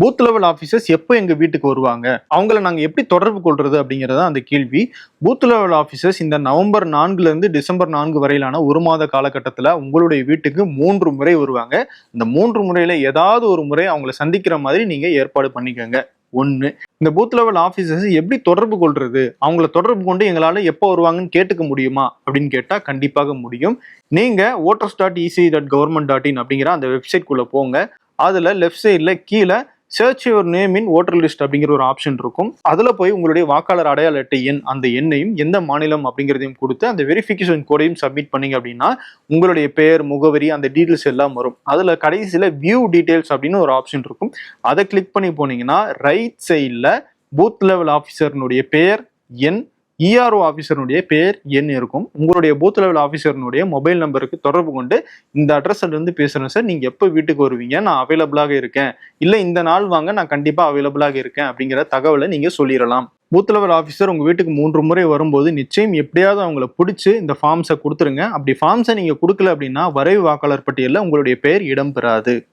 Booth level officers எப்போ எங்கள் வீட்டுக்கு வருவாங்க? அவங்கள நாங்கள் எப்படி தொடர்பு கொள்வது அப்படிங்கறத அந்த கேள்வி. பூத் லெவல் ஆஃபீஸர்ஸ் இந்த நவம்பர் நான்குலேருந்து டிசம்பர் நான்கு வரையிலான ஒரு மாத காலகட்டத்தில் உங்களுடைய வீட்டுக்கு மூன்று முறை வருவாங்க. இந்த மூன்று முறையில் ஏதாவது ஒரு முறை அவங்கள சந்திக்கிற மாதிரி நீங்கள் ஏற்பாடு பண்ணிக்கோங்க. ஒன்று இந்த பூத் லெவல் ஆஃபீஸர்ஸ் எப்படி தொடர்பு கொள்வது அவங்கள தொடர்பு கொண்டு எங்களால் எப்போ வருவாங்கன்னு கேட்டுக்க முடியுமா? அப்படின்னு கேட்டால் கண்டிப்பாக முடியும். நீங்கள் voters dot EC dot government dot in அப்படிங்கிற அந்த வெப்சைட்குள்ளே போங்க. அதில் லெஃப்ட் சைடில் கீழே search your name in voter list அப்படிங்கிற ஒரு ஆப்ஷன் இருக்கும். அதில் போய் உங்களுடைய வாக்காளர் அடையாள அட்டை எண் அந்த எண்ணையும் எந்த மாநிலம் அப்படிங்கிறதையும் கொடுத்து அந்த வெரிஃபிகேஷன் கோடையும் சப்மிட் பண்ணீங்க அப்படின்னா உங்களுடைய பெயர் முகவரி அந்த டீட்டெயில்ஸ் எல்லாம் வரும். அதில் கடைசியில் வியூ டீட்டெயில்ஸ் அப்படின்னு ஒரு ஆப்ஷன் இருக்கும். அதை கிளிக் பண்ணி போனீங்கன்னா ரைட் சைடில் பூத் லெவல் ஆஃபீஸர்னுடைய பெயர் எண் இஆர்ஓ ஆஃபீஸருடைய பெயர் எண் இருக்கும். உங்களுடைய பூத் லெவல் ஆஃபீஸர்னுடைய மொபைல் நம்பருக்கு தொடர்பு கொண்டு இந்த அட்ரஸ்ல இருந்து பேசுறேன் சார். நீங்க எப்போ வீட்டுக்கு வருவீங்க? நான் அவைலபிளாக இருக்கேன். இல்லை இந்த நாள் வாங்க நான் கண்டிப்பா அவைலபிளாக இருக்கேன் அப்படிங்கிற தகவலை நீங்க சொல்லிடலாம். பூத் லெவல் ஆஃபீஸர் உங்கள் வீட்டுக்கு மூன்று முறை வரும்போது நிச்சயம் எப்படியாவது அவங்கள பிடிச்சி இந்த ஃபார்ம்ஸை கொடுத்துருங்க. அப்படி ஃபார்ம்ஸை நீங்கள் கொடுக்கல அப்படின்னா வரைவு வாக்காளர் பட்டியலில் உங்களுடைய பெயர் இடம்பெறாது